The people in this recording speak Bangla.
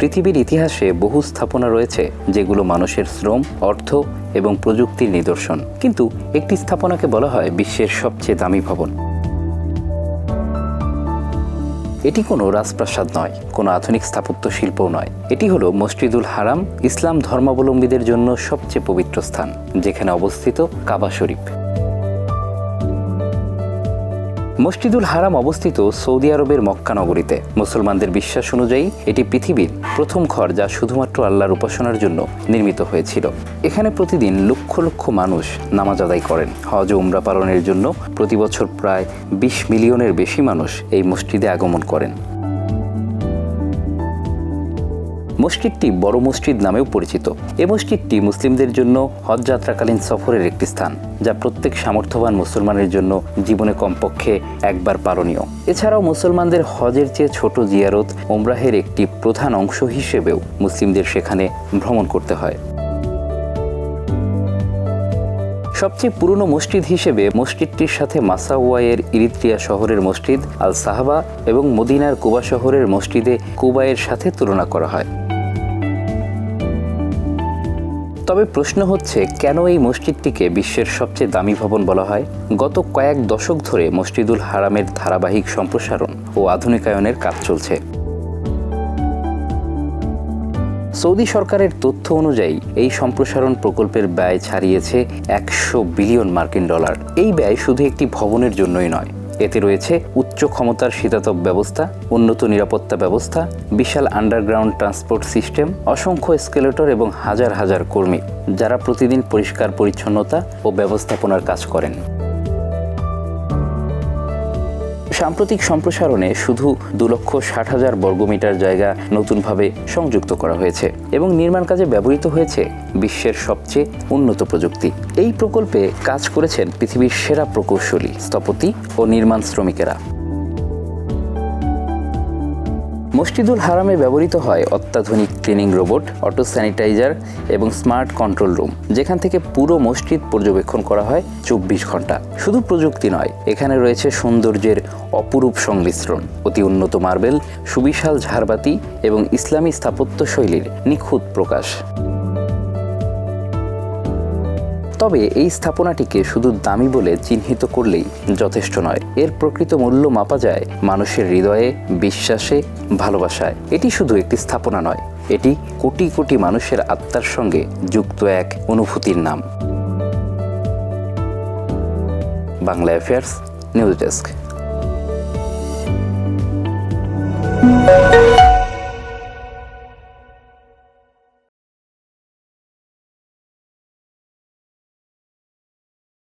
পৃথিবীর ইতিহাসে বহু স্থাপনা রয়েছে যেগুলো মানুষের শ্রম, অর্থ এবং প্রযুক্তির নিদর্শন। কিন্তু একটি স্থাপনাকে বলা হয় বিশ্বের সবচেয়ে দামি ভবন। এটি কোনো রাজপ্রাসাদ নয়, কোনো আধুনিক স্থাপত্য শিল্পও নয়। এটি হলো মসজিদুল হারাম, ইসলাম ধর্মাবলম্বীদের জন্য সবচেয়ে পবিত্র স্থান, যেখানে অবস্থিত কাবা শরীফ। মসজিদুল হারাম অবস্থিত সৌদি আরবের মক্কা নগরীতে। মুসলমানদের বিশ্বাস অনুযায়ী এটি পৃথিবীর প্রথম ঘর যা শুধুমাত্র আল্লাহর উপাসনার জন্য নির্মিত হয়েছিল। এখানে প্রতিদিন লক্ষ লক্ষ মানুষ নামাজ আদায় করেন। হজ উমরা পালনের জন্য প্রতি বছর প্রায় বিশ মিলিয়নের বেশি মানুষ এই মসজিদে আগমন করেন। মসজিদটি বড় মসজিদ নামেও পরিচিত। এ মসজিদটি মুসলিমদের জন্য হজ যাত্রাকালীন সফরের একটি স্থান, যা প্রত্যেক সামর্থ্যবান মুসলমানের জন্য জীবনে কমপক্ষে একবার পালনীয়। এছাড়াও মুসলমানদের হজের চেয়ে ছোট জিয়ারত ওমরাহের একটি প্রধান অংশ হিসেবেও মুসলিমদের সেখানে ভ্রমণ করতে হয়। সবচেয়ে পুরনো মসজিদ হিসেবে মসজিদটির সাথে মাসাওয়াইয়ের ইরিত্রিয়া শহরের মসজিদ আল সাহাবা এবং মদিনার কুবা শহরের মসজিদে কুবায়ের সাথে তুলনা করা হয়। তবে প্রশ্ন হচ্ছে, কেন এই মসজিদটিকে বিশ্বের সবচেয়ে দামি ভবন বলা হয়? গত কয়েক দশক ধরে মসজিদুল হারামের ধারাবাহিক সম্প্রসারণ ও আধুনিকায়নের কাজ চলছে। সৌদি সরকারের তথ্য অনুযায়ী, এই সম্প্রসারণ প্রকল্পের ব্যয় ছাড়িয়েছে একশো বিলিয়ন মার্কিন ডলার। এই ব্যয় শুধু একটি ভবনের জন্যই নয় এতে রয়েছে উচ্চ ক্ষমতার শীতাতপ ব্যবস্থা, উন্নত নিরাপত্তা ব্যবস্থা, বিশাল আন্ডারগ্রাউন্ড ট্রান্সপোর্ট সিস্টেম অসংখ্য স্কেলেটর এবং হাজার হাজার কর্মী, যারা প্রতিদিন পরিষ্কার পরিচ্ছন্নতা ও ব্যবস্থাপনার কাজ করেন। সাম্প্রতিক সম্প্রসারণে শুধু দু লক্ষ ষাট হাজার বর্গমিটার জায়গা নতুনভাবে সংযুক্ত করা হয়েছে এবং নির্মাণ কাজে ব্যবহৃত হয়েছে বিশ্বের সবচেয়ে উন্নত প্রযুক্তি। এই প্রকল্পে কাজ করেছেন পৃথিবীর সেরা প্রকৌশলী, স্থপতি ও নির্মাণ শ্রমিকেরা। মসজিদুল হারামে ব্যবহৃত হয় অত্যাধুনিক ক্লিনিং রোবট অটো স্যানিটাইজার এবং স্মার্ট কন্ট্রোল রুম, যেখান থেকে পুরো মসজিদ পর্যবেক্ষণ করা হয় চব্বিশ ঘণ্টা। শুধু প্রযুক্তি নয়, এখানে রয়েছে সৌন্দর্যের অপরূপ সংমিশ্রণ। অতি উন্নত মার্বেল, সুবিশাল ঝাড়বাতি এবং ইসলামী স্থাপত্য শৈলীর নিখুঁত প্রকাশ। তবে এই স্থাপনাটিকে শুধু দামি বলে চিহ্নিত করলেই যথেষ্ট নয়। এর প্রকৃত মূল্য মাপা যায় মানুষের হৃদয়ে, বিশ্বাসে, ভালোবাসায়। এটি শুধু একটি স্থাপনা নয়, এটি কোটি কোটি মানুষের আত্মার সঙ্গে যুক্ত এক অনুভূতির নাম। Bangla affairs news desk